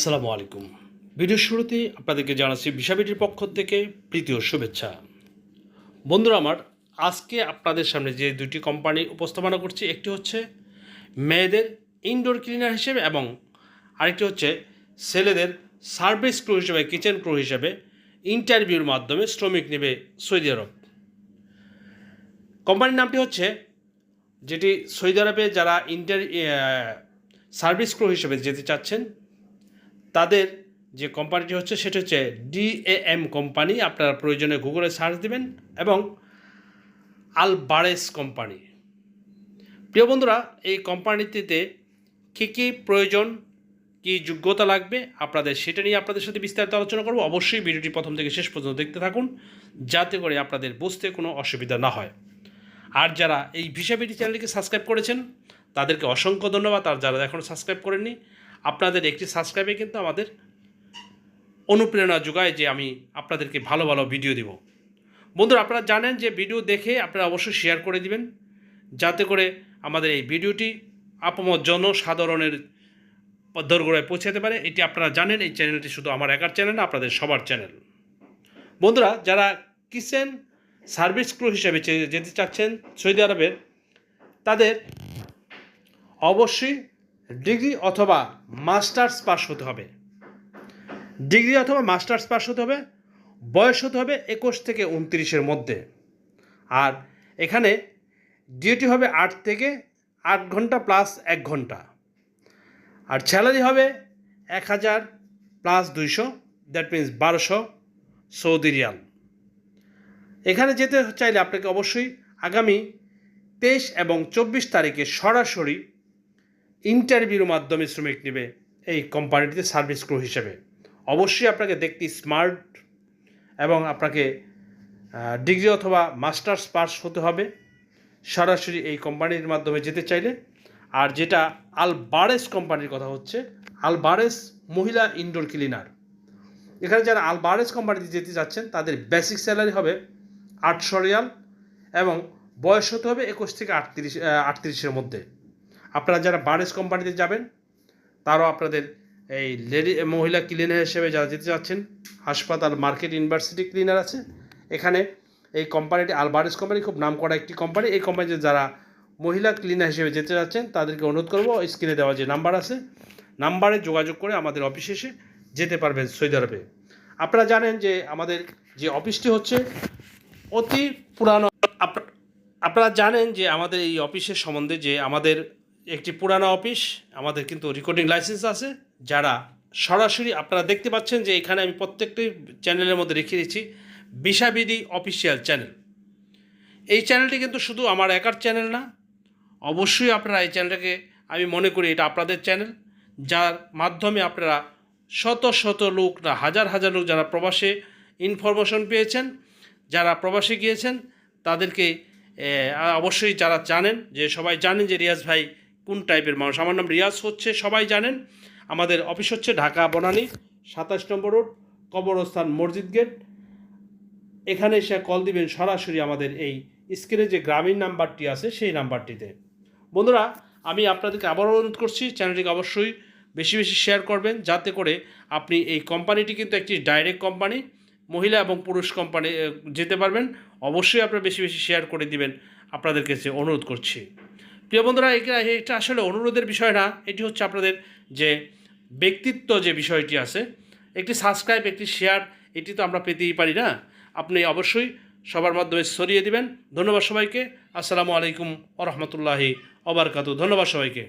আসসালামু আলাইকুম। ভিডিওর শুরুতে আপনাদেরকে জানাচ্ছি বিশাবিটির পক্ষ থেকে প্রীতি ও শুভেচ্ছা। বন্ধুরা আমার, আজকে আপনাদের সামনে যে দুটি কোম্পানি উপস্থাপনা করছি, একটি হচ্ছে মেয়েদের ইনডোর ক্লিনার হিসেবে এবং আরেকটি হচ্ছে ছেলেদের সার্ভিস ক্রু হিসেবে কিচেন ক্রু হিসেবে ইন্টারভিউর মাধ্যমে শ্রমিক নেবে সৌদি আরব। কোম্পানির নামটি হচ্ছে, যেটি সৌদি আরবে যারা ইন্টার সার্ভিস ক্রু হিসেবে যেতে চাচ্ছেন তাদের যে কোম্পানিটি হচ্ছে, সেটা হচ্ছে ডিএএম কোম্পানি আপনারা প্রয়োজনে গুগলে সার্চ দিবেন এবং আলবারেস কোম্পানি প্রিয় বন্ধুরা, এই কোম্পানিটিতে কী কী প্রয়োজন, কী যোগ্যতা লাগবে, আপনাদের সেটা নিয়ে আপনাদের সাথে বিস্তারিত আলোচনা করব। অবশ্যই ভিডিওটি প্রথম থেকে শেষ পর্যন্ত দেখতে থাকুন, যাতে করে আপনাদের বুঝতে কোনো অসুবিধা না হয়। আর যারা এই ভিসাবিটি চ্যানেলটিকে সাবস্ক্রাইব করেছেন, তাদেরকে অসংখ্য ধন্যবাদ। আর যারা এখনও সাবস্ক্রাইব করেননি আপনাদের একটি সাবস্ক্রাইবে কিন্তু আমাদের অনুপ্রেরণা যোগায় যে আমি আপনাদেরকে ভালো ভালো ভিডিও দিব। বন্ধুরা, আপনারা জানেন যে ভিডিও দেখে আপনারা অবশ্যই শেয়ার করে দিবেন, যাতে করে আমাদের এই ভিডিওটি আপমত জনসাধারণের দোরগোড়ায় পৌঁছাতে পারে। এটি আপনারা জানেন, এই চ্যানেলটি শুধু আমার একার চ্যানেল না, আপনাদের সবার চ্যানেল বন্ধুরা, যারা কিচেন সার্ভিস ক্রু হিসেবে যেতে চাচ্ছেন সৌদি আরবের, তাদের অবশ্যই ডিগ্রি অথবা মাস্টার্স পাস হতে হবে। ডিগ্রি অথবা মাস্টার্স পাস হতে হবে, বয়স হতে হবে একুশ থেকে উনত্রিশের মধ্যে। আর এখানে ডিউটি হবে আট থেকে আট ঘণ্টা প্লাস এক ঘণ্টা। আর স্যালারি হবে এক হাজার প্লাস দুইশো, দ্যাট মিন্স বারোশো সৌদি রিয়াল। এখানে যেতে চাইলে আপনাকে অবশ্যই আগামী তেইশ এবং চব্বিশ তারিখে সরাসরি ইন্টারভিউর মাধ্যমে শ্রমিক নেবে এই কোম্পানিটিতে সার্ভিস ক্রু হিসেবে। অবশ্যই আপনাকে দেখতে স্মার্ট এবং আপনাকে ডিগ্রি অথবা মাস্টার্স পাস হতে হবে। সরাসরি এই কোম্পানির মাধ্যমে যেতে চাইলে। আর যেটা আলবারেস কোম্পানির কথা হচ্ছে, আলবারেস মহিলা ইনডোর ক্লিনার এখানে যারা আলবারেস কোম্পানিতে যেতে চাচ্ছেন তাদের বেসিক স্যালারি হবে আটশো রিয়াল এবং বয়স হতে হবে একুশ থেকে আটত্রিশ আটত্রিশের মধ্যে। আপনারা যারা বারেস কোম্পানিতে যাবেন, তারও আপনাদের এই লেডি, মহিলা ক্লিনার হিসেবে যারা যেতে চাচ্ছেন, হাসপাতাল, মার্কেট, ইউনিভার্সিটি ক্লিনার আছে, এখানে এই কোম্পানিটি আলবারেস কোম্পানি খুব নাম করা একটি কোম্পানি, এই কোম্পানিতে যারা মহিলা ক্লিনার হিসেবে যেতে চাচ্ছেন, তাদেরকে অনুরোধ করব, স্ক্রিনে দেওয়া যে নাম্বার আছে, নাম্বারে যোগাযোগ করে আমাদের অফিসে এসে যেতে পারবেন সৌদি আরবে। আপনারা জানেন যে আমাদের যে অফিসটি হচ্ছে অতি পুরানো, আপ- আপনারা জানেন যে আমাদের এই অফিসের সম্বন্ধে যে আমাদের একটি পুরানো অফিস, আমাদের কিন্তু রেকর্ডিং লাইসেন্স আছে, যারা সরাসরি আপনারা দেখতে পাচ্ছেন যে এখানে আমি প্রত্যেকটি চ্যানেলের মধ্যে রেখে দিচ্ছি বিশাবিডি অফিসিয়াল চ্যানেল এই চ্যানেলটি কিন্তু শুধু আমার একার চ্যানেল না, অবশ্যই আপনারা এই চ্যানেলটাকে আমি মনে করি এটা আপনাদের চ্যানেল যার মাধ্যমে আপনারা শত শত লোক না, হাজার হাজার লোক যারা প্রবাসে ইনফরমেশন পেয়েছেন, যারা প্রবাসে গিয়েছেন, তাদেরকে অবশ্যই যারা জানেন, যে সবাই জানেন যে রিয়াজ ভাই কোন টাইপের মানুষ? আমার নাম রিয়াজ হচ্ছে, সবাই জানেন। আমাদের অফিস হচ্ছে ঢাকা বনানী, সাতাশ নম্বর রোড, কবরস্থান মসজিদ গেট। এখানে এসে কল দিবেন সরাসরি আমাদের এই স্ক্রিনে যে গ্রামীণ নাম্বারটি আছে, সেই নাম্বারটিতে। বন্ধুরা, আমি আপনাদেরকে আবারও অনুরোধ করছি, চ্যানেলটিকে অবশ্যই বেশি বেশি শেয়ার করবেন, যাতে করে আপনি এই কোম্পানিটি কিন্তু একটি ডাইরেক্ট কোম্পানি, মহিলা এবং পুরুষ কোম্পানি যেতে পারবেন। অবশ্যই আপনারা বেশি বেশি শেয়ার করে দিবেন। আপনাদের কাছে অনুরোধ করছি। প্রিয় বন্ধুরা এটা আসলে অনুরোধের বিষয় না, এটি হচ্ছে আপনাদের যে ব্যক্তিত্ব যে বিষয়টি আছে, একটি সাবস্ক্রাইব একটি শেয়ার এটি তো আমরা পেতেই পারি না। আপনি অবশ্যই সবার মাধ্যমে সরিয়ে দিবেন। ধন্যবাদ সবাইকে। আসসালামু আলাইকুম ওরহমতুল্লাহি অবরকাত ধন্যবাদ সবাইকে।